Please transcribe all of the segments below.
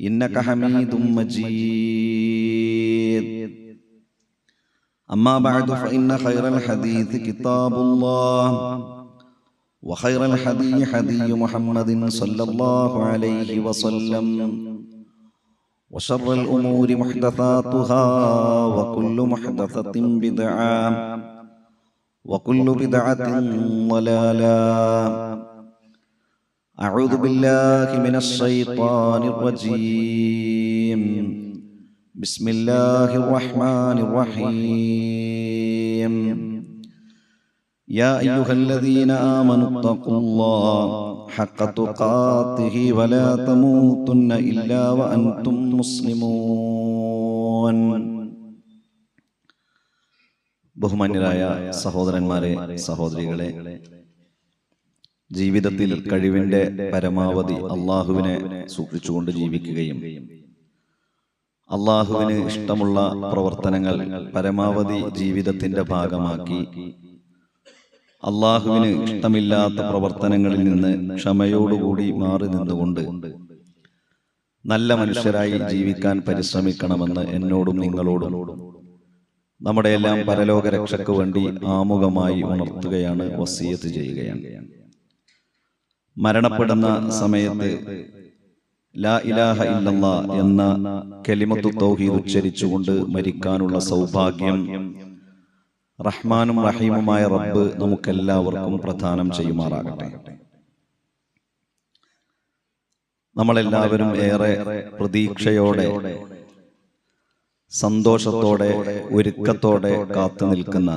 إنك حميد مجيد. أما بعد فإن خير الحديث كتاب الله. وخير الحدي حدي محمد صلى الله عليه وسلم. وشر الأمور محدثاتها وكل محدثة بدعة. وكل بدعة ضلالة. أعوذ بالله من الشيطان الرجيم بسم الله الرحمن الرحيم يا أيها الذين آمنوا اتقوا الله حق تقاته ولا تموتن إلا وأنتم مسلمون ബഹുമാന്യരായ സഹോദരന്മാരെ സഹോദരികളെ ജീവിതത്തിൽ കഴിവിന്റെ പരമാവധി അള്ളാഹുവിനെ സൂക്ഷിച്ചുകൊണ്ട് ജീവിക്കുകയും അള്ളാഹുവിന് ഇഷ്ടമുള്ള പ്രവർത്തനങ്ങൾ പരമാവധി ജീവിതത്തിന്റെ ഭാഗമാക്കി അള്ളാഹുവിന് ഇഷ്ടമില്ലാത്ത പ്രവർത്തനങ്ങളിൽ നിന്ന് ക്ഷമയോടുകൂടി മാറി നിന്നുകൊണ്ട് നല്ല മനുഷ്യരായി ജീവിക്കാൻ പരിശ്രമിക്കണമെന്ന് എന്നോടും നിങ്ങളോടും നമ്മുടെയെല്ലാം പരലോക രക്ഷയ്ക്ക് വേണ്ടി ആമുഖമായി ഉണർത്തുകയാണ് വസീയത്ത് ചെയ്യുകയാണ്. മരണപ്പെടുന്ന സമയത്ത് ലാ ഇലാഹ ഇല്ലല്ലാ എന്ന കലിമത്തു തൗഹീദ് ഉച്ചരിച്ചുകൊണ്ട് മരിക്കാനുള്ള സൗഭാഗ്യം റഹ്മാനും റഹീമുമായ റബ്ബ് നമുക്കെല്ലാവർക്കും പ്രധാനം ചെയ്യുമാറാകട്ടെ. നമ്മളെല്ലാവരും ഏറെ പ്രതീക്ഷയോടെ സന്തോഷത്തോടെ ഒരുക്കത്തോടെ കാത്തു നിൽക്കുന്ന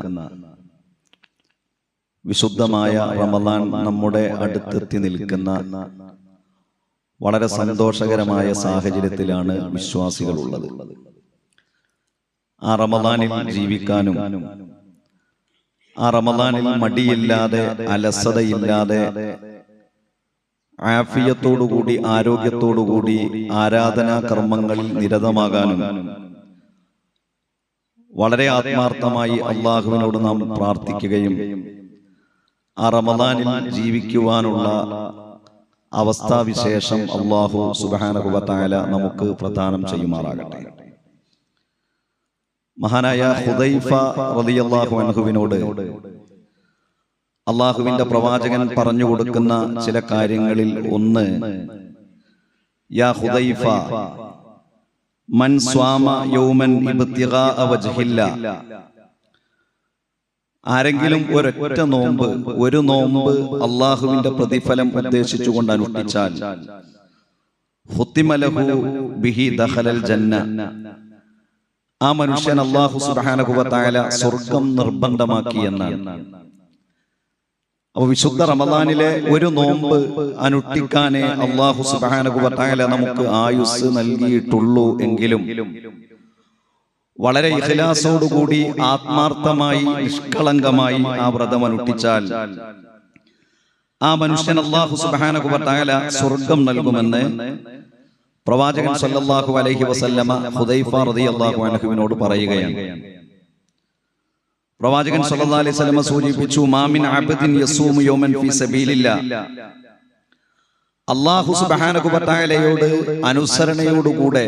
വിശുദ്ധമായ റമദാൻ നമ്മുടെ അടുത്തെത്തി നിൽക്കുന്ന വളരെ സന്തോഷകരമായ സാഹചര്യത്തിലാണ് വിശ്വാസികൾ ഉള്ളത് ആ റമദാനിൽ ജീവിക്കാനും ആ റമദാനിൽ മടിയില്ലാതെ അലസതയില്ലാതെ ആഫിയത്തോടുകൂടി ആരോഗ്യത്തോടുകൂടി ആരാധനാ കർമ്മങ്ങളിൽ നിരതമാകാനും വളരെ ആത്മാർത്ഥമായി അള്ളാഹുവിനോട് നാം പ്രാർത്ഥിക്കുകയും ആ റമദാനിൽ ജീവിക്കുവാനുള്ള അവസ്ഥാവിശേഷം അള്ളാഹു സുബാനുഭവത്തായ നമുക്ക് പ്രദാനം ചെയ്യുമാറാകട്ടെ. മഹാനായ ഹുദൈഫ റളിയല്ലാഹു അൻഹുവിനോട് അള്ളാഹുവിന്റെ പ്രവാചകൻ പറഞ്ഞു കൊടുക്കുന്ന ചില കാര്യങ്ങളിൽ ഒന്ന് യാ മൻ സ്വാമ യൗമൻ ഇബ്തിഗാ ആരെങ്കിലും ഒരൊറ്റ നോമ്പ് ഒരു നോമ്പ് അള്ളാഹുവിന്റെ പ്രതിഫലം ഉദ്ദേശിച്ചുകൊണ്ട് അനുഷ്ഠിച്ചാൽ ജന്ന. ആ മനുഷ്യൻ അള്ളാഹു സുബാനകുവത്തായ സ്വർഗം നിർബന്ധമാക്കി എന്നാണ്. അപ്പൊ വിശുദ്ധ റമദാനിലെ ഒരു നോമ്പ് അനുഷ്ഠിക്കാനേ അള്ളാഹു സുബാനകുവത്തായ നമുക്ക് ആയുസ് നൽകിയിട്ടുള്ളൂ എങ്കിലും വളരെ ഇഖലാസോടുകൂടി ആത്മാർത്ഥമായി നിഷ്കളങ്കമായി ആ വ്രതം അനുഷ്ഠിച്ചാൽ ആ മനുഷ്യൻ അള്ളാഹു സുബാനകുബത്തായ സ്വർഗം നൽകുമെന്ന് പ്രവാചകൻ സല്ലല്ലാഹു അലൈഹി വസല്ലമ ഹുദൈഫ റളിയല്ലാഹു അൻഹുവിനോട് പറയുകയാണ്. പ്രവാചകൻ സല്ലല്ലാഹു അലൈഹി വസല്ലമ സൂചിപ്പിച്ചു മാമിൻ അബ്ദിൻ യസൂമു യൗമൻ ഫീ സബീലില്ലാ. അള്ളാഹു സുബാനകുബത്തായലയോട് അനുസരണയോടുകൂടെ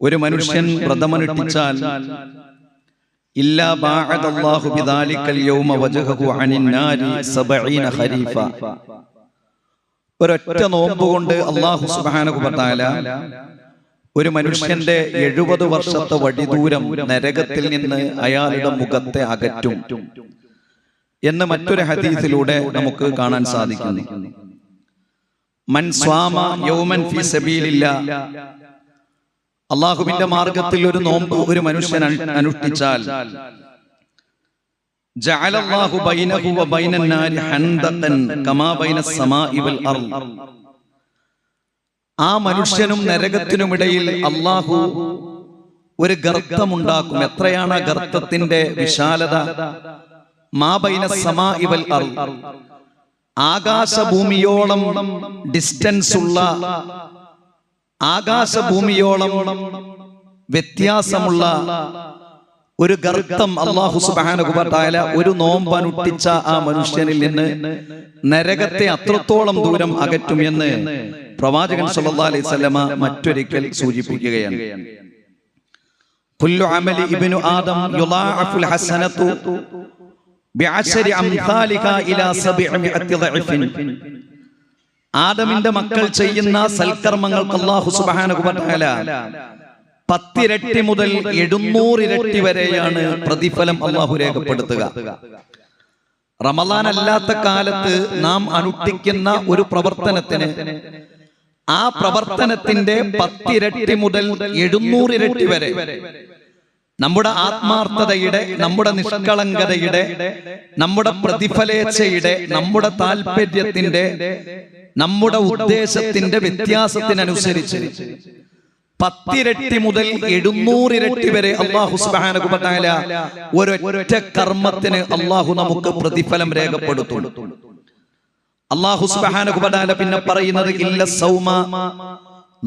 ഒരു മനുഷ്യൻ വ്രതമനുഷ്ഠിച്ചാൽ ഒരൊറ്റ നോമ്പ് കൊണ്ട് അല്ലാഹു സുബ്ഹാനഹു വതആല ഒരു മനുഷ്യന്റെ എഴുപത് വർഷത്തെ വടിദൂരം നരകത്തിൽ നിന്ന് അയാളുടെ മുഖത്തെ അകറ്റും എന്ന് മറ്റൊരു ഹദീസിലൂടെ നമുക്ക് കാണാൻ സാധിക്കുന്നു. മൻ സ്വാമ യൗമൻ ഫി സബീലില്ലാ അള്ളാഹുവിന്റെ മാർഗത്തിൽ ഒരു നോമ്പ് ഒരു മനുഷ്യൻ അനുഷ്ഠിച്ചാൽ ആ മനുഷ്യനും നരകത്തിനുമിടയിൽ അള്ളാഹു ഒരു ഗർത്തമുണ്ടാക്കും. എത്രയാണ് ആ ഗർത്തത്തിന്റെ വിശാലത? മാബൈന സമാ ഇവൽ അർ ആകാശഭൂമിയോളം ഡിസ്റ്റൻസ് ഉള്ള ആകാശഭൂമിയോളം വ്യത്യാസമുള്ള ഒരു ഗർത്തം അള്ളാഹു സുബാനുകുബായ ഒരു നോമ്പനുട്ടിച്ച ആ മനുഷ്യനിൽ നിന്ന് നരകത്തെ അത്രത്തോളം ദൂരം അകറ്റും എന്ന് പ്രവാചകൻ സല്ലല്ലാഹു അലൈഹി വസല്ലമ മറ്റൊരിക്കൽ സൂചിപ്പിക്കുകയാണ്. ആദം ആദമിന്റെ മക്കൾ ചെയ്യുന്ന സൽക്കർമ്മങ്ങൾക്ക് അള്ളാഹു തആല പത്തിരട്ടി മുതൽ എഴുന്നൂറിരട്ടി വരെയാണ് പ്രതിഫലം അള്ളാഹു രേഖപ്പെടുത്തുക. റമദാൻ അല്ലാത്ത കാലത്ത് നാം അനുഷ്ഠിക്കുന്ന ഒരു പ്രവർത്തനത്തിന് ആ പ്രവർത്തനത്തിന്റെ പത്തിരട്ടി മുതൽ എഴുന്നൂറിരട്ടി വരെ നമ്മുടെ ആത്മാർത്ഥതയുടെ നമ്മുടെ നിഷ്കളങ്കതയുടെ നമ്മുടെ പ്രതിഫലേച്ഛയുടെ നമ്മുടെ താല്പര്യത്തിന്റെ നമ്മുടെ ഉദ്ദേശത്തിന്റെ വ്യത്യാസത്തിനനുസരിച്ച് പത്തിരട്ടി മുതൽ എഴുന്നൂറിരട്ടി വരെ അള്ളാഹു തആല ഒരൊറ്റ കർമ്മത്തിന് അള്ളാഹു നമുക്ക് പ്രതിഫലം രേഖപ്പെടുത്തുള്ളൂ അള്ളാഹു വ പിന്നെ പറയുന്നത് ഇല്ല സൗമ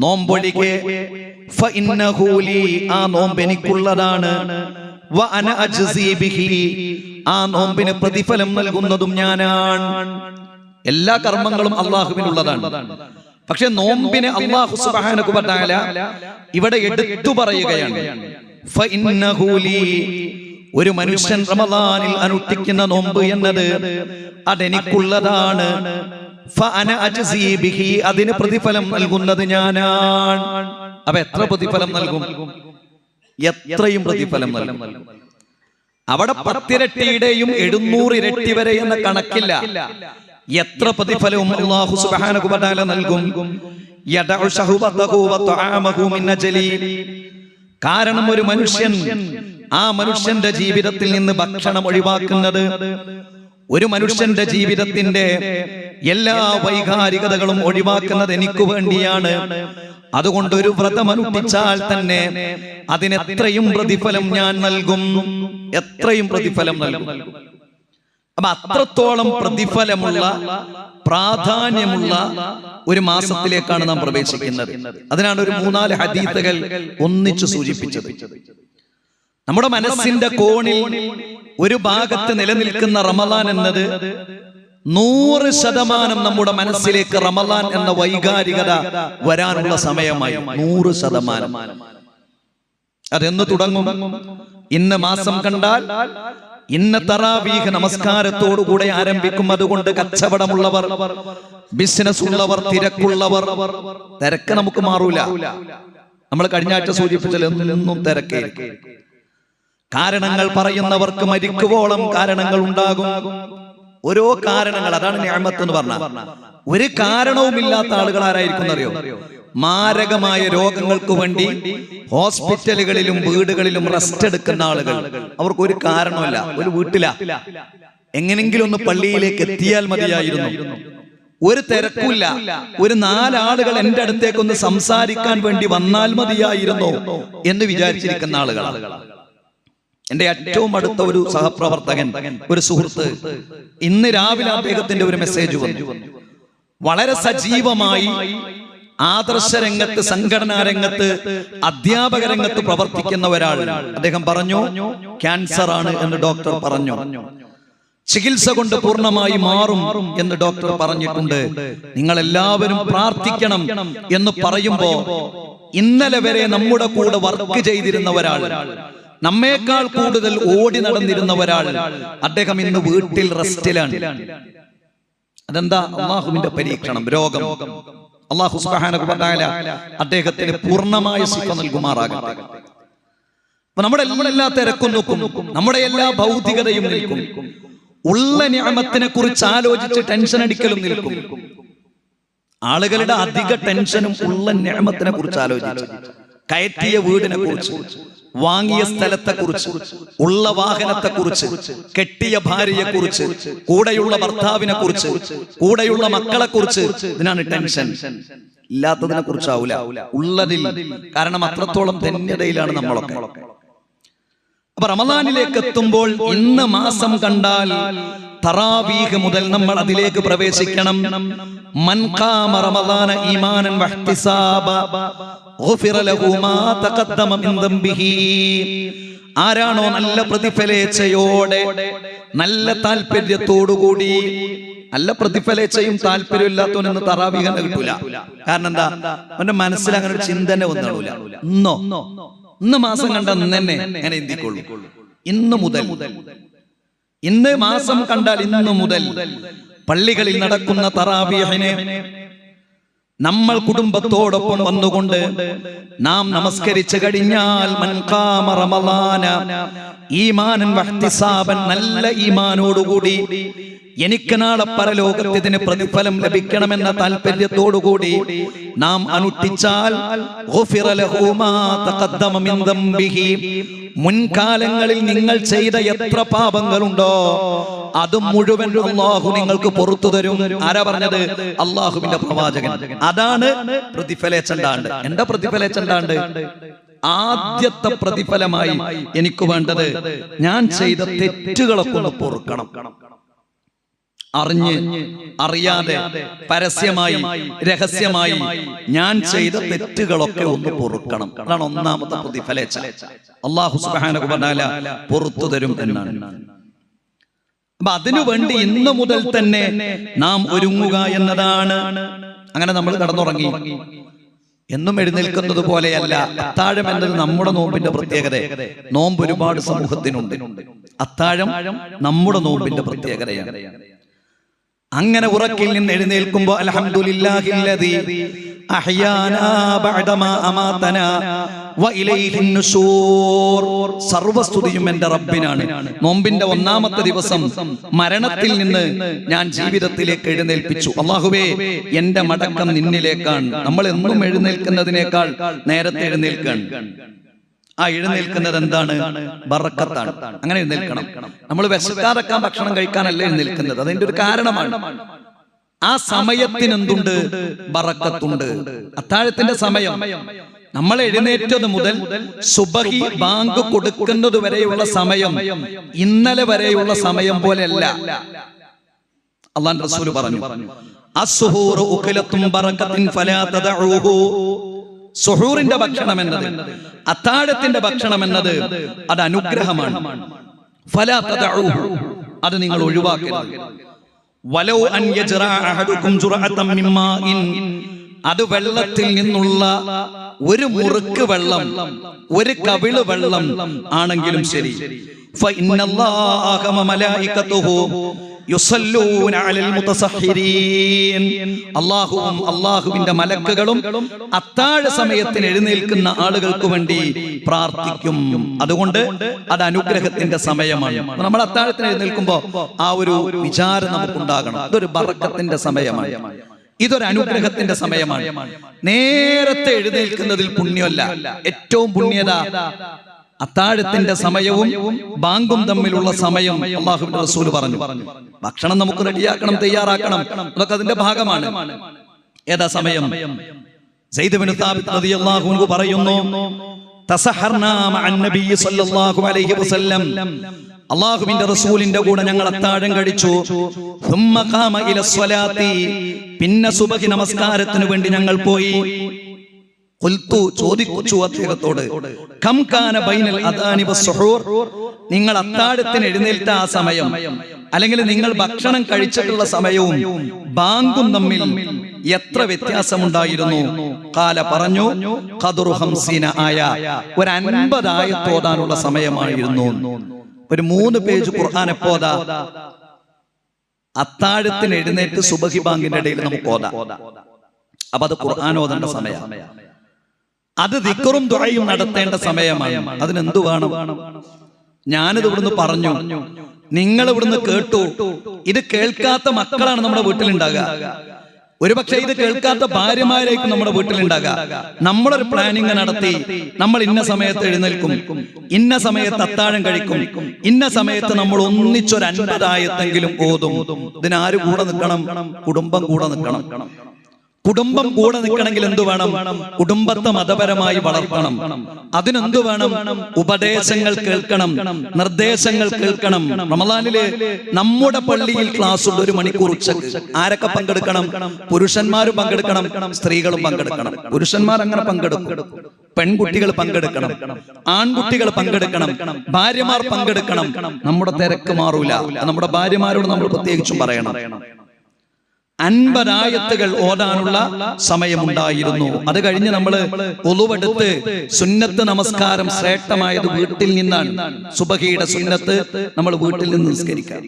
നോമ്പൊഴികെ ആ നോമ്പ് എനിക്കുള്ളതാണ്. ആ നോമ്പിന് പ്രതിഫലം നൽകുന്നതും ഞാനാണ്. എല്ലാ കർമ്മങ്ങളും അള്ളാഹുവിനുള്ളതാണ്. പക്ഷെ നോമ്പിനെ അള്ളാഹു തആല ഇവിടെ എടുത്തു പറയുകയാണ്. ഒരു മനുഷ്യൻ റമദാനിൽ അനുഷ്ഠിക്കുന്ന നോമ്പ് എന്നത് അതെനിക്കുള്ളതാണ്. അതിന് പ്രതിഫലം നൽകുന്നത് ഞാനാണ്. അപ്പൊ എത്ര പ്രതിഫലം നൽകും? എത്രയും പ്രതിഫലം നൽകും? അവിടെ പത്തിരട്ടിയുടെയും എഴുന്നൂറ് ഇരട്ടി വരെ എന്ന കണക്കില്ല. എത്ര പ്രതിഫലവും നൽകും? കാരണം ഒരു മനുഷ്യൻ ആ മനുഷ്യന്റെ ജീവിതത്തിൽ നിന്ന് ഭക്ഷണം ഒഴിവാക്കുന്നത് ഒരു മനുഷ്യന്റെ ജീവിതത്തിന്റെ എല്ലാ വൈകാരികതകളും ഒഴിവാക്കുന്നത് എനിക്ക് വേണ്ടിയാണ്. അതുകൊണ്ട് ഒരു വ്രതം അനുഷ്ഠിച്ചാൽ തന്നെ അതിനെത്രയും പ്രതിഫലം ഞാൻ നൽകും. എത്രയും പ്രതിഫലം നൽകും. അപ്പൊ അത്രത്തോളം പ്രതിഫലമുള്ള പ്രാധാന്യമുള്ള ഒരു മാസത്തിലേക്കാണ് നാം പ്രവേശിക്കുന്നത്. അതിനാണ് ഒരു മൂന്നാൽ ഹദീത്തകൾ ഒന്നിച്ചു സൂചിപ്പിച്ചത്. നമ്മുടെ മനസ്സിന്റെ കോണിൽ ഒരു ഭാഗത്ത് നിലനിൽക്കുന്ന റമദാൻ എന്നത് നൂറ് ശതമാനം നമ്മുടെ മനസ്സിലേക്ക് റമലാൻ എന്ന വൈകാരികത വരാനുള്ള സമയമായി. നൂറ് ശതമാനം. അതെന്ന് തുടങ്ങും? ഇന്ന് മാസം കണ്ടാൽ ഇന്ന് തറാവീഹ് നമസ്കാരത്തോടുകൂടെ ആരംഭിക്കും അതുകൊണ്ട് കച്ചവടമുള്ളവർ ബിസിനസ് ഉള്ളവർ തിരക്കുള്ളവർ തിരക്ക് നമുക്ക് മാറൂല. നമ്മൾ കഴിഞ്ഞ ആഴ്ച സൂചിപ്പിച്ചാൽ എന്നും തിരക്കേ. കാരണങ്ങൾ പറയുന്നവർക്ക് മരിക്കുവോളം കാരണങ്ങൾ ഉണ്ടാകും. ഓരോ കാരണങ്ങൾ അതാണ് ഞാമത്ത് എന്ന് പറഞ്ഞ. ഒരു കാരണവുമില്ലാത്ത ആളുകൾ ആരായിരിക്കും അറിയോ മാരകമായ രോഗങ്ങൾക്ക് വേണ്ടി ഹോസ്പിറ്റലുകളിലും വീടുകളിലും റെസ്റ്റ് എടുക്കുന്ന ആളുകൾ. അവർക്ക് ഒരു കാരണമല്ല ഒരു വീട്ടില. എങ്ങനെങ്കിലും ഒന്ന് പള്ളിയിലേക്ക് എത്തിയാൽ മതിയായിരുന്നു. ഒരു തിരക്കില്ല ഒരു നാലാളുകൾ എന്റെ അടുത്തേക്കൊന്ന് സംസാരിക്കാൻ വേണ്ടി വന്നാൽ മതിയായിരുന്നു? എന്ന് വിചാരിച്ചിരിക്കുന്ന ആളുകളാണ്. എന്റെ ഏറ്റവും അടുത്ത ഒരു സഹപ്രവർത്തകൻ ഒരു സുഹൃത്ത് ഇന്ന് രാവിലെ അദ്ദേഹത്തിന്റെ ഒരു മെസ്സേജ് വന്നു. വളരെ സജീവമായി ആദർശ രംഗത്ത് സംഘടനാ രംഗത്ത് അധ്യാപക രംഗത്ത് പ്രവർത്തിക്കുന്ന ഒരാൾ അദ്ദേഹം പറഞ്ഞു ക്യാൻസർ ആണ് എന്ന് ഡോക്ടർ പറഞ്ഞു. ചികിത്സ കൊണ്ട് പൂർണമായി മാറും എന്ന് ഡോക്ടർ പറഞ്ഞിട്ടുണ്ട്. നിങ്ങൾ എല്ലാവരും പ്രാർത്ഥിക്കണം എന്ന് പറയുമ്പോ ഇന്നലെ വരെ നമ്മുടെ കൂടെ വർക്ക് ചെയ്തിരുന്ന ഒരാൾ നമ്മേക്കാൾ കൂടുതൽ ഓടി നടന്നിരുന്ന ഒരാൾ അദ്ദേഹം ഇന്ന് വീട്ടിൽ റെസ്റ്റിലാണ്. അതെന്താ? അള്ളാഹുവിന്റെ പരീക്ഷണം രോഗം. അള്ളാഹു വ അദ്ദേഹത്തിന് പൂർണമായ ശിക്ഷ നൽകുമാറാകട്ടെ. അപ്പൊ നമ്മുടെ എല്ലാ തിരക്കും നോക്കും. നമ്മുടെ എല്ലാ ഭൗതികതയും നിൽക്കും. ഉള്ള ഞാമത്തിനെ കുറിച്ച് ആലോചിച്ച് ടെൻഷൻ അടിക്കലും നിൽക്കും. ആളുകളുടെ അധിക ടെൻഷനും ഉള്ള ഞാമത്തിനെ കുറിച്ച് ആലോചിച്ചു. കയറ്റിയ വീടിനെ കുറിച്ച്. വാങ്ങിയ സ്ഥലത്തെ കുറിച്ച് ഉള്ള വാഹനത്തെ കുറിച്ച് കെട്ടിയ ഭാര്യയെ കുറിച്ച് കൂടെയുള്ള ഭർത്താവിനെ കുറിച്ച് കൂടെയുള്ള മക്കളെ കുറിച്ച് ഇതിനാണ് ടെൻഷൻ. ഇല്ലാത്തതിനെ കുറിച്ചാവൂല ഉള്ളതിൽ കാരണം അത്രത്തോളം ധന്യതയിലാണ് നമ്മളൊക്കെ. അപ്പൊ റമദാനിലേക്ക് എത്തുമ്പോൾ ഇന്ന് മാസം കണ്ടാൽ തറാവീഹ് മുതൽ നമ്മൾ അതിലേക്ക് പ്രവേശിക്കണം. മൻ ഖാമ റമദാന ഈമാനൻ ആരാണോ നല്ല പ്രതിഫലേച്ഛയോടെ നല്ല താല്പര്യത്തോടുകൂടി നല്ല പ്രതിഫലേച്ഛയും താല്പര്യമില്ലാത്തവനൊന്ന് തറാവിക കിട്ടൂല കാരണം എന്താ? അവന്റെ മനസ്സിൽ അങ്ങനെ ഒരു ചിന്തന വന്നിടൂല ഇന്നോ? ഇന്ന്? മാസം കണ്ട തന്നെ അങ്ങനെ എന്തിക്കൊള്ളു ഇന്ന് മുതൽ. ഇന്ന് മാസം കണ്ടാൽ ഇന്ന് മുതൽ. പള്ളികളിൽ നടക്കുന്ന തറാവീഹിനെ നമ്മൾ കുടുംബത്തോടൊപ്പം വന്നുകൊണ്ട് നാം നമസ്കരിച്ചു കഴിഞ്ഞാൽ മൻ ഖാമ റമളാന ഈമാനൻ വഹ്തിസാബൻ നല്ല ഈമാനോടുകൂടി എനിക്ക് നാളെ പരലോകത്ത് ഇതിന് പ്രതിഫലം ലഭിക്കണമെന്ന താല്പര്യത്തോടുകൂടി നാം അനുഷ്ഠിച്ചാൽ മുൻകാലങ്ങളിൽ നിങ്ങൾ ചെയ്ത എത്ര പാപങ്ങളുണ്ടോ അത് മുഴുവൻ അള്ളാഹു നിങ്ങൾക്ക് പുറത്തു തരും. ആരാ പറഞ്ഞത്? അള്ളാഹുവിന്റെ പ്രവാചകൻ. അതാണ് പ്രതിഫലേച്ചണ്ടാണ്ട് എന്താ പ്രതിഫലേച്ചണ്ടാണ്ട് ആദ്യത്തെ പ്രതിഫലമായി എനിക്ക് വേണ്ടത് ഞാൻ ചെയ്ത തെറ്റുകളൊക്കെ ഒന്ന് പൊറുക്കണം. അറിഞ്ഞ് അറിയാതെ പരസ്യമായി രഹസ്യമായി ഞാൻ ചെയ്ത തെറ്റുകളൊക്കെ ഒന്ന് പൊറുക്കണം. അതാണ് ഒന്നാമത്തെ പ്രതിഫലേച്ച അള്ളാഹു തആല പുറത്തു തരും എന്നാണ്. അപ്പൊ അതിനുവേണ്ടി ഇന്ന് മുതൽ തന്നെ നാം ഒരുങ്ങുക എന്നതാണ്. അങ്ങനെ നമ്മൾ കടന്നുറങ്ങി. എന്നും എഴുന്നേൽക്കുന്നത് പോലെയല്ല അത്താഴം എന്നത് നമ്മുടെ നോമ്പിന്റെ പ്രത്യേകത. നോമ്പ് ഒരുപാട് സമൂഹത്തിനുണ്ട്. അത്താഴം നമ്മുടെ നോമ്പിന്റെ പ്രത്യേകതയാണ്. അങ്ങനെ ഉറക്കിൽ നിന്ന് എഴുന്നേൽക്കുമ്പോ അൽഹംദുലില്ലാഹില്ലദീ സർവസ്തുതിയും എന്റെ റബ്ബിനാണ്. നോമ്പിന്റെ ഒന്നാമത്തെ ദിവസം മരണത്തിൽ നിന്ന് ഞാൻ ജീവിതത്തിലേക്ക് എഴുന്നേൽപ്പിച്ചു. അള്ളാഹുവേ എന്റെ മടക്കം നിന്നിലേക്കാണ്. നമ്മൾ എന്നും എഴുന്നേൽക്കുന്നതിനേക്കാൾ നേരത്തെ എഴുന്നേൽക്കാണ്. ആ എഴുന്നേൽക്കുന്നത് എന്താണ്? ബറക്കത്താണ് അങ്ങനെ എഴുന്നേൽക്കണം. നമ്മൾ വിശക്കാതെ ഭക്ഷണം കഴിക്കാനല്ല എഴുന്നേൽക്കുന്നത്. അതിന്റെ ഒരു കാരണമാണ്. ആ സമയത്തിന് എന്തുണ്ട് ബറക്കത്തുണ്ട്. അത്താഴത്തിന്റെ സമയം. നമ്മൾ എഴുന്നേറ്റത് മുതൽ സുബഹി ബാങ്ക് കൊടുക്കുന്നത് വരെയുള്ള സമയം. ഇന്നലെ വരെയുള്ള സമയം പോലെയല്ല. അള്ളാൻ റസൂൽ പറഞ്ഞു സുഹൂറിന്റെ ഭക്ഷണം എന്നത് അത്താഴത്തിന്റെ ഭക്ഷണം എന്നത് അത് അനുഗ്രഹമാണ്. ഫലാ അത് നിങ്ങൾ ഒഴിവാക്കരുത്. വലൗ അത് വെള്ളത്തിൽ നിന്നുള്ള ഒരു മുറുക്ക് വെള്ളം ഒരു കവിൾ വെള്ളം ആണെങ്കിലും ശരി. മുതസഹിരീൻ. അല്ലാഹുവും മലക്കുകളും അത്താഴ സമയത്തിന് എഴുന്നേൽക്കുന്ന ആളുകൾക്ക് വേണ്ടി പ്രാർത്ഥിക്കും. അതുകൊണ്ട് അത് അനുഗ്രഹത്തിന്റെ സമയമാണ്. നമ്മൾ അത്താഴത്തിന് എഴുന്നേൽക്കുമ്പോ ആ ഒരു വിചാരം നമുക്കുണ്ടാകണം അതൊരു ബറക്കത്തിന്റെ സമയമാണ്. ഇതൊരു അനുഗ്രഹത്തിന്റെ സമയമാണ്. നേരത്തെ എഴുന്നേൽക്കുന്നതിൽ പുണ്യമല്ല. ഏറ്റവും പുണ്യത അത്താഴത്തിന്റെ സമയവും ബാങ്കും തമ്മിലുള്ള സമയം അള്ളാഹുബിന്റെ റസൂൽ പറഞ്ഞു. ഭക്ഷണം നമുക്ക് റെഡിയാക്കണം തയ്യാറാക്കണം. അതൊക്കെ അതിന്റെ ഭാഗമാണ്. ഏതാ സമയം? അള്ളാഹു പറയുന്നു അള്ളാഹുവിന്റെ റസൂലിന്റെ കൂടെ ഞങ്ങൾ അത്താഴം കഴിച്ചു. പിന്നെ സുബഹി നമസ്കാരത്തിന് വേണ്ടി ഞങ്ങൾ പോയി. ഖുൽതു ചോദിച്ചു അദ്ദേഹത്തോട് കംകാന ബൈനൽ അദാനി വസ്സുഹൂർ നിങ്ങൾ അത്താഴത്തിന് എഴുന്നേൽത്ത ആ സമയം അല്ലെങ്കിൽ നിങ്ങൾ ഭക്ഷണം കഴിച്ചിട്ടുള്ള സമയവും ബാങ്കും തമ്മിൽ എത്ര വ്യത്യാസമുണ്ടായിരുന്നു? കാല പറഞ്ഞു ഖദറു ഹംസീന ആയ ഒരു അൻപതായത്തോടാനുള്ള സമയമായിരുന്നു. ഒരു മൂന്ന് പേജ് ഖുർആൻ എപ്പോതാ അത്താഴത്തിന് എഴുന്നേറ്റ് സുബഹി ബാങ്കിന്റെ ഇടയിൽ നമുക്ക് ഓതാം. അപ്പൊ അത് ഖുർആൻ ഓതേണ്ട സമയം അത് ദിക്കറും ദുഴയും നടത്തേണ്ട സമയമാണ്. അതിനെന്തു വേണം? ഞാനിത് ഇവിടുന്ന് പറഞ്ഞു. നിങ്ങൾ ഇവിടുന്ന് കേട്ടു. ഇത് കേൾക്കാത്ത മക്കളാണ് നമ്മുടെ വീട്ടിലുണ്ടാകുക. ഒരുപക്ഷെ ഇത് കേൾക്കാത്ത ഭാര്യമാരേക്കും നമ്മുടെ വീട്ടിലുണ്ടാകുക. നമ്മളൊരു പ്ലാനിങ് നടത്തി. നമ്മൾ ഇന്ന സമയത്ത് എഴുന്നേൽക്കും. ഇന്ന സമയത്ത് അത്താഴം കഴിക്കും. ഇന്ന സമയത്ത് നമ്മൾ ഒന്നിച്ചൊരു അൻപതായത്തെങ്കിലും ഓതും. ഇതിനാര് കൂടെ നിൽക്കണം? കുടുംബം കൂടെ നിൽക്കണം. കുടുംബം കൂടെ നിൽക്കണമെങ്കിൽ എന്തു വേണം? കുടുംബത്തെ മതപരമായി വളർത്തണം. അതിനെന്ത് വേണം? ഉപദേശങ്ങൾ കേൾക്കണം. നിർദ്ദേശങ്ങൾ കേൾക്കണം. റമദാനിൽ നമ്മുടെ പള്ളിയിൽ ക്ലാസ് ഉള്ള ഒരു മണിക്കൂർ ഉച്ചയ്ക്ക് ആരൊക്കെ പങ്കെടുക്കണം? പുരുഷന്മാരും പങ്കെടുക്കണം. സ്ത്രീകളും പങ്കെടുക്കണം. പുരുഷന്മാർ അങ്ങനെ പങ്കെടുക്കും. പെൺകുട്ടികൾ പങ്കെടുക്കണം. ആൺകുട്ടികൾ പങ്കെടുക്കണം. ഭാര്യമാർ പങ്കെടുക്കണം. നമ്മുടെ തിരക്ക് മാറൂല. നമ്മുടെ ഭാര്യമാരോട് നമ്മൾ പ്രത്യേകിച്ചും പറയണം. അൻപതായത്തുകൾ ഓടാനുള്ള സമയമുണ്ടായിരുന്നു. അത് കഴിഞ്ഞ് നമ്മൾ ഒളുവെടുത്ത് സുന്നത്ത് നമസ്കാരം ശ്രേഷ്ഠമായത് വീട്ടിൽ നിന്നാണ്. സുബഹിയുടെ സുന്നത്ത് നമ്മൾ വീട്ടിൽ നിന്ന് നിസ്കരിക്കാം.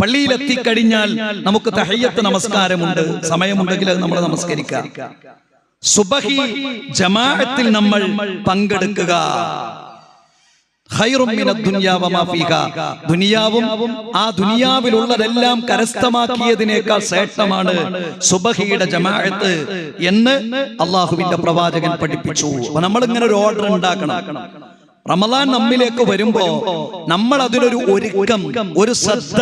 പള്ളിയിൽ എത്തിക്കഴിഞ്ഞാൽ നമുക്ക് തഹയ്യത്ത് നമസ്കാരമുണ്ട്. സമയമുണ്ടെങ്കിൽ അത് നമ്മൾ നമസ്കരിക്കാം. സുബഹി ജമാഅത്തിൽ നമ്മൾ പങ്കെടുക്കുക. ദുനിയാവും ആ ദുനിയാവിലുള്ളതെല്ലാം കരസ്ഥമാക്കിയതിനേക്കാൾ ശ്രേഷ്ഠമാണ് സുബഹിയുടെ ജമാഅത്ത് എന്ന് അള്ളാഹുവിന്റെ പ്രവാചകൻ പഠിപ്പിച്ചു. അപ്പൊ നമ്മൾ ഇങ്ങനെ ഒരു ഓർഡർ ഉണ്ടാക്കണം. റമദാൻ നമ്മിലേക്ക് വരുമ്പോ നമ്മൾ അതിലൊരു ഒരുക്കം ഒരു ശ്രദ്ധ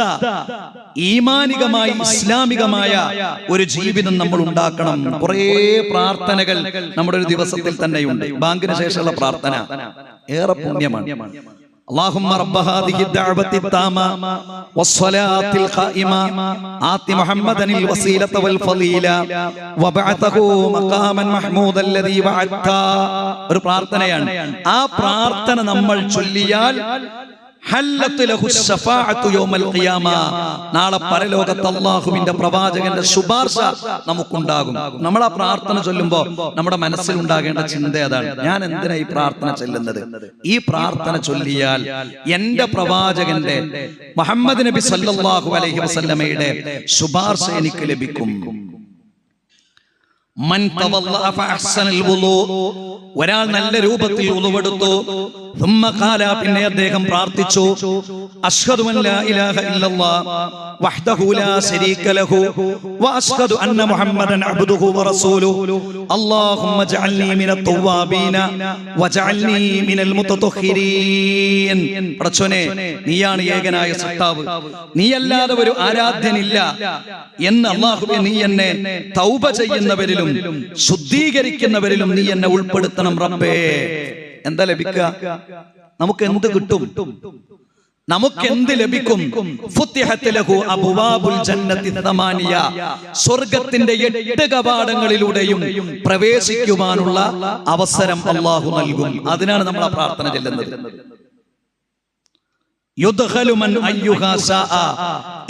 ഈമാനികമായി ഇസ്ലാമികമായ ഒരു ജീവിതം നമ്മൾ ഉണ്ടാക്കണം. കുറേ പ്രാർത്ഥനകൾ നമ്മുടെ ഒരു ദിവസത്തിൽ തന്നെയുണ്ട്. ബാങ്കിന് ശേഷമുള്ള പ്രാർത്ഥന ഏറെ പുണ്യമാണ്. اللهم رب هذه الدعوة التامة والصلاة القائمة آت محمدا الوسيلة والفضيلة وبعثه مقاما محمودا الذي وعدت ഒരു പ്രാർത്ഥനയാണ് ആ പ്രാർത്ഥന നമ്മൾ ചൊല്ലിയാൽ നാളെ പരലോകത്ത് അള്ളാഹുവിന്റെ പ്രവാചകന്റെ ശുപാർശ നമുക്കുണ്ടാകും. നമ്മൾ ആ പ്രാർത്ഥന ചൊല്ലുമ്പോ നമ്മുടെ മനസ്സിൽ ഉണ്ടാകേണ്ട ചിന്ത അതാണ്. ഞാൻ എന്തിനാ ഈ പ്രാർത്ഥന ചൊല്ലുന്നത്? ഈ പ്രാർത്ഥന ചൊല്ലിയാൽ എന്റെ പ്രവാചകന്റെ മുഹമ്മദ് നബി സല്ലാഹു അലൈഹി വസല്ലമയുടെ ശുപാർശ എനിക്ക് ലഭിക്കും. ഒരാൾ നല്ല രൂപത്തിൽ ഉളവെടുത്തു. പിന്നെ അദ്ദേഹം പ്രാർത്ഥിച്ചു. നീയാണ് ഏകനായ സത്താവ്. നീയല്ലാതെ ഒരു ആരാധ്യനില്ല. എന്ന് അള്ളാഹുബെ നീ എന്നെ തൗബ ചെയ്യുന്നവരിലും ശുദ്ധീകരിക്കുന്നവരിലും നീ എന്നെ ഉൾപ്പെടുത്തണം റബ്ബേ. എന്താ ലഭിക്കുക? നമുക്ക് എന്ത് കിട്ടും? നമുക്ക് എന്ത് ലഭിക്കും. സ്വർഗത്തിന്റെ എട്ട് കവാടങ്ങളിലൂടെയും പ്രവേശിക്കുവാനുള്ള അവസരം അള്ളാഹു നൽകും. അതിനാണ് നമ്മൾ ആ പ്രാർത്ഥന ചെല്ലുന്നത്.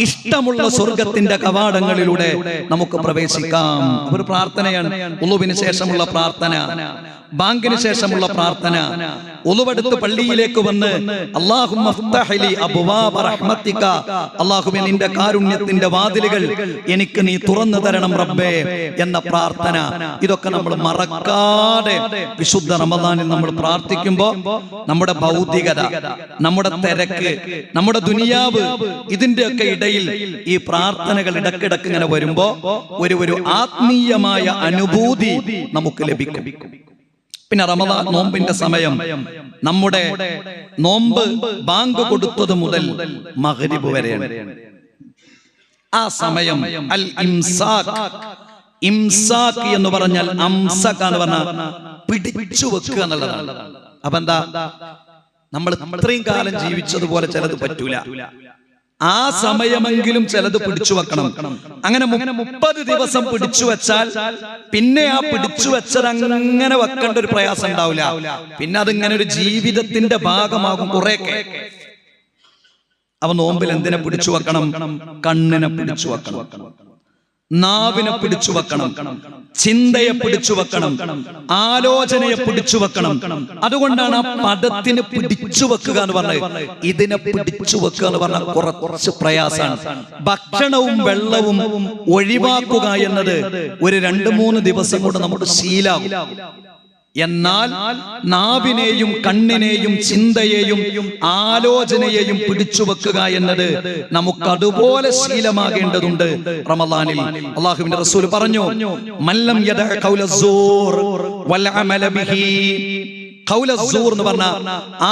ഇഷ്ടമുള്ള സ്വർഗത്തിന്റെ കവാടങ്ങളിലൂടെ നമുക്ക് പ്രവേശിക്കാം. ഒരു പ്രാർത്ഥനയാണ്. ഉളുവിന് ശേഷമുള്ള പ്രാർത്ഥന. ബാങ്കിന് ശേഷമുള്ള പ്രാർത്ഥന. ഉളുവെടുത്ത് പള്ളിയിലേക്ക് വന്ന്. അല്ലാഹുവേ നിന്റെ കാരുണ്യത്തിന്റെ വാതിലുകൾ എനിക്ക് നീ തുറന്നു തരണം റബ്ബേ എന്ന പ്രാർത്ഥന. ഇതൊക്കെ നമ്മൾ മറക്കാതെ വിശുദ്ധ റമദാനിൽ നമ്മൾ പ്രാർത്ഥിക്കുമ്പോൾ നമ്മുടെ ഭൗതികത നമ്മുടെ തിരക്ക് നമ്മുടെ ദുനിയാവ് ഇതിന്റെയൊക്കെ ഇടയിൽ ഈ പ്രാർത്ഥനകൾ ഇടക്കിടക്ക് ഇങ്ങനെ വരുമ്പോ ഒരു ഒരു ആത്മീയമായ അനുഭൂതി നമുക്ക് ലഭിക്കും. പിന്നെ റമദാൻ നോമ്പിന്റെ സമയം നമ്മുടെ നോമ്പ് ബാങ്ക് കൊടുത്തത് മുതൽ മഗ്രിബ് വരെയാണ്. ആ സമയം അൽ ഇംസാഖ് ഇംസാഖ് എന്ന് പറഞ്ഞാൽ അംസഖ് എന്ന് പറഞ്ഞാൽ പിടിച്ചു വെക്കുക എന്നുള്ളതാണ്. അപ്പൊ എന്താ? നമ്മൾ ഇത്രയും കാലം ജീവിച്ചതുപോലെ ചിലത് പറ്റൂല. ആ സമയമെങ്കിലും ചിലത് പിടിച്ചു വെക്കണം. അങ്ങനെ മുപ്പത് ദിവസം പിടിച്ചു വെച്ചാൽ പിന്നെ ആ പിടിച്ചു വെച്ചത് അങ്ങനെ വെക്കേണ്ട ഒരു പ്രയാസം ഉണ്ടാവില്ല. പിന്നെ അതിങ്ങനെ ഒരു ജീവിതത്തിന്റെ ഭാഗമാകും കുറെയൊക്കെ. അവ നോമ്പിൽ എന്തിനെ പിടിച്ചു വെക്കണം? കണ്ണിനെ പിടിച്ചു വെക്കണം. നാവിനെ പിടിച്ചു വെക്കണം ചിന്തയെ പിടിച്ചു വെക്കണം ആലോചനയെ പിടിച്ചു വെക്കണം. അതുകൊണ്ടാണ് ആ പദത്തിന് പിടിച്ചു വെക്കുക എന്ന് പറഞ്ഞത്. ഇതിനെ പിടിച്ചു വെക്കുക എന്ന് പറഞ്ഞാൽ കുറച്ച് പ്രയാസമാണ്. ഭക്ഷണവും വെള്ളവും ഒഴിവാക്കുക എന്നത് ഒരു രണ്ട് മൂന്ന് ദിവസം കൊണ്ട് നമ്മുടെ ശീലാവും. എന്നാൽ നാവിനെയും കണ്ണിനെയും ചിന്തയെയും ആലോചനയെയും പിടിച്ചുവെക്കുക എന്നത് നമുക്ക് അതുപോലെ ശീലമാകേണ്ടതുണ്ട്. റമദാനിൽ അള്ളാഹുവിന്റെ റസൂൽ പറഞ്ഞു മല്ലം എന്ന് പറഞ്ഞ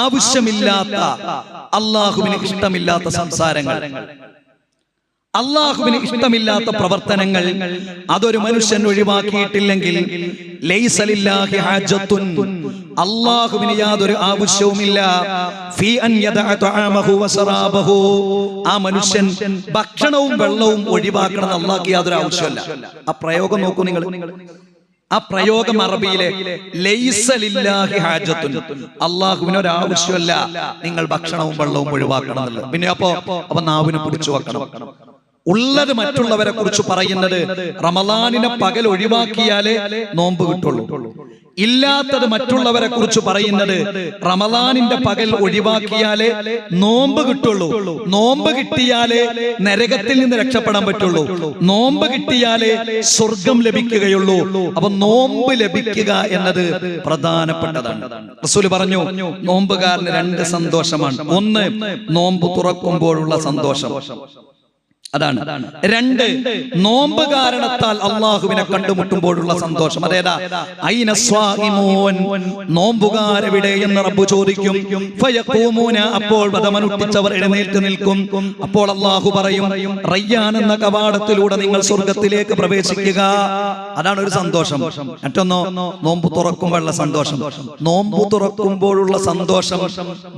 ആവശ്യമില്ലാത്ത അള്ളാഹുവിന് ഇഷ്ടമില്ലാത്ത സംസാരങ്ങൾ. അള്ളാഹുവിന് ഇഷ്ടമില്ലാത്ത പ്രവർത്തനങ്ങൾ അതൊരു മനുഷ്യൻ ഒഴിവാക്കിയിട്ടില്ലെങ്കിൽ അള്ളാഹുവിന് യാതൊരു ആവശ്യവുമില്ല. ആ മനുഷ്യൻ ഭക്ഷണവും വെള്ളവും ഒഴിവാക്കണം അള്ളാഹ് യാതൊരു ആവശ്യമല്ല ആ പ്രയോഗം നോക്കൂ നിങ്ങൾ. ആ പ്രയോഗം അറബിയിലെ ലൈസലില്ലാഹി ഹാജത്തുൻ. അള്ളാഹുവിന് ഒരു ആവശ്യമല്ല. നിങ്ങൾ ഭക്ഷണവും വെള്ളവും ഒഴിവാക്കണം പിന്നെ അപ്പോ അപ്പൊ നാവിനെ പിടിച്ചു വെക്കണം. ഉള്ളത് മറ്റുള്ളവരെ കുറിച്ച് പറയുന്നത് റമലാനിനെ പകൽ ഒഴിവാക്കിയാലേ നോമ്പ് കിട്ടുള്ളൂ. ഇല്ലാത്തത് മറ്റുള്ളവരെ കുറിച്ച് പറയുന്നത് റമലാനിന്റെ പകൽ ഒഴിവാക്കിയാലേ നോമ്പ് കിട്ടുള്ളൂ. നോമ്പ് കിട്ടിയാലേ നരകത്തിൽ നിന്ന് രക്ഷപ്പെടാൻ പറ്റുള്ളൂ. നോമ്പ് കിട്ടിയാലേ സ്വർഗം ലഭിക്കുകയുള്ളൂ. അപ്പൊ നോമ്പ് ലഭിക്കുക എന്നത് പ്രധാനപ്പെട്ടതാണ്. റസൂൽ പറഞ്ഞു നോമ്പുകാരന് രണ്ട് സന്തോഷമാണ്. ഒന്ന് നോമ്പ് തുറക്കുമ്പോഴുള്ള സന്തോഷം. അതാണ്. രണ്ട് നോമ്പ് കാരണത്താൽ അള്ളാഹുവിനെ കണ്ടുമുട്ടുമ്പോഴുള്ള സന്തോഷം. അതേതാ നോമ്പുകാരെവിടെ എന്ന് റബ്ബ് ചോദിക്കും. അപ്പോൾ എഴുന്നേറ്റ് നിൽക്കും. അപ്പോൾ അള്ളാഹു പറയും റയ്യാൻ എന്ന കവാടത്തിലൂടെ നിങ്ങൾ സ്വർഗത്തിലേക്ക് പ്രവേശിക്കുക. അതാണ് ഒരു സന്തോഷം. മറ്റൊന്നോ നോമ്പ് തുറക്കുമ്പോഴുള്ള സന്തോഷം. നോമ്പ് തുറക്കുമ്പോഴുള്ള സന്തോഷം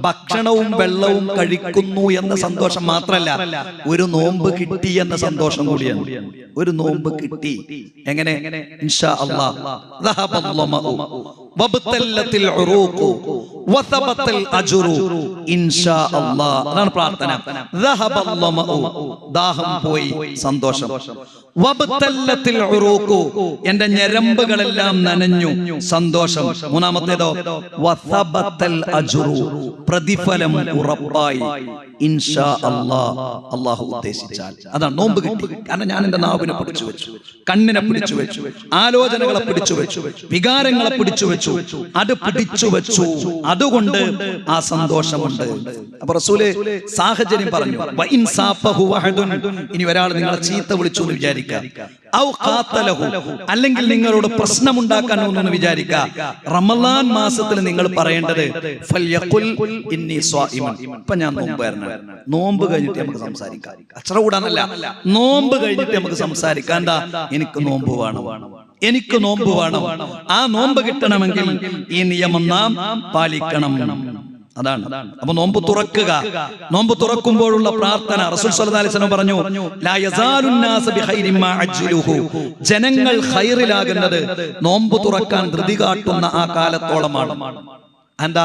ഭക്ഷണവും വെള്ളവും കഴിക്കുന്നു എന്ന സന്തോഷം മാത്രമല്ല ഒരു നോമ്പ് കിട്ടി എന്ന സന്തോഷം കൂടിയാണ്. ഒരു നോമ്പ് കിട്ടി. എങ്ങനെ? ഇൻഷാ അല്ലാഹ്. അതാണ് പ്രാർത്ഥന. ദാഹം പോയി സന്തോഷം. എന്റെ ഞരമ്പുകളെല്ലാം നനഞ്ഞു സന്തോഷം. മൂന്നാമത്തേതോ പ്രതിഫലം ഉറപ്പായി. ഇൻഷാ അള്ളാഹ് അള്ളാഹു ഉദ്ദേശിച്ചാൽ. അതാണ് നോമ്പ് കിട്ടി. കാരണം ഞാൻ എന്റെ നാവിനെ പിടിച്ചു വെച്ചു. കണ്ണിനെ പിടിച്ചു വെച്ചു. ആലോചനകളെ പിടിച്ചു വെച്ചു. വികാരങ്ങളെ പിടിച്ചു വെച്ചു. അത് പിടിച്ചു വെച്ചു. അതുകൊണ്ട് ആ സന്തോഷമുണ്ട്. അപ്പൊ റസൂൽ സാഹചര്യം പറഞ്ഞു. ഇനി ഒരാൾ നിങ്ങളെ ചീത്ത വിളിച്ചു എന്ന് വിചാരിക്കുക. അല്ലെങ്കിൽ നിങ്ങളോട് പ്രശ്നമുണ്ടാക്കാൻ ഒന്നെന്ന് വിചാരിക്കുക. റമലാൻ മാസത്തിൽ നിങ്ങൾ പറയേണ്ടത്. ഇപ്പൊ ഞാൻ നോമ്പുകാരനാണ് നോമ്പ് കഴിഞ്ഞിട്ട് നമുക്ക് സംസാരിക്കാം. അച്ചറ കൂടാനല്ല. നോമ്പ് കഴിഞ്ഞിട്ട് നമുക്ക് സംസാരിക്കാം. എന്താ? എനിക്ക് നോമ്പ് വേണം. എനിക്ക് നോമ്പ് വേണം. ആ നോമ്പ് കിട്ടണമെങ്കിൽ ഈ നിയമം നാം പാലിക്കണം. അതാണ്. അപ്പൊ നോമ്പ് തുറക്കുക. നോമ്പ് തുറക്കുമ്പോഴുള്ള പ്രാർത്ഥന റസൂൽ സല്ലല്ലാഹു അലൈഹി വസല്ലം പറഞ്ഞു ജനങ്ങൾ ഹൈറിലാകുന്നത് നോമ്പ് തുറക്കാൻ ധൃതി കാട്ടുന്ന ആ കാലത്തോളമാണ്. എന്താ?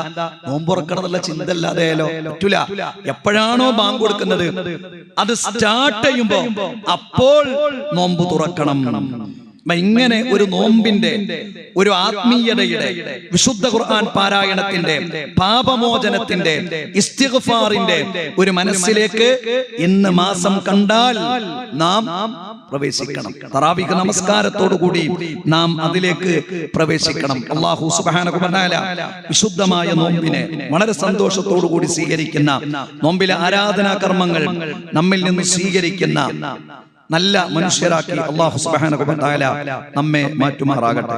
നോമ്പ് എന്നുള്ള ചിന്ത അല്ലാതെയല്ലോ പറ്റൂല. എപ്പോഴാണോ ബാങ്ക് കൊടുക്കുന്നത്? അത് സ്റ്റാർട്ട് ചെയ്യുമ്പോ. അപ്പോൾ നോമ്പ് തുറക്കണം. ഇങ്ങനെ ഒരു നോമ്പിന്റെ ഒരു ആത്മീയതയുടെ വിശുദ്ധ ഖുർആൻ പാരായണത്തിന്റെ പാപമോചനത്തിന്റെ ഇസ്തിഗ്ഫാറിന്റെ ഒരു മനസ്സിലേക്ക് ഇന്ന് മാസം കണ്ടാൽ നാം പ്രവേശിക്കണം. തറാവിക നമസ്കാരത്തോടുകൂടി നാം അതിലേക്ക് പ്രവേശിക്കണം. അള്ളാഹു തആല വിശുദ്ധമായ നോമ്പിനെ വളരെ സന്തോഷത്തോടു കൂടി സ്വീകരിക്കുന്ന നോമ്പിലെ ആരാധനാ കർമ്മങ്ങൾ നമ്മിൽ നിന്ന് സ്വീകരിക്കുന്ന നല്ല മനുഷ്യരാക്കി അള്ളാഹു സുബാന നമ്മെ മാറ്റുമാറാകട്ടെ.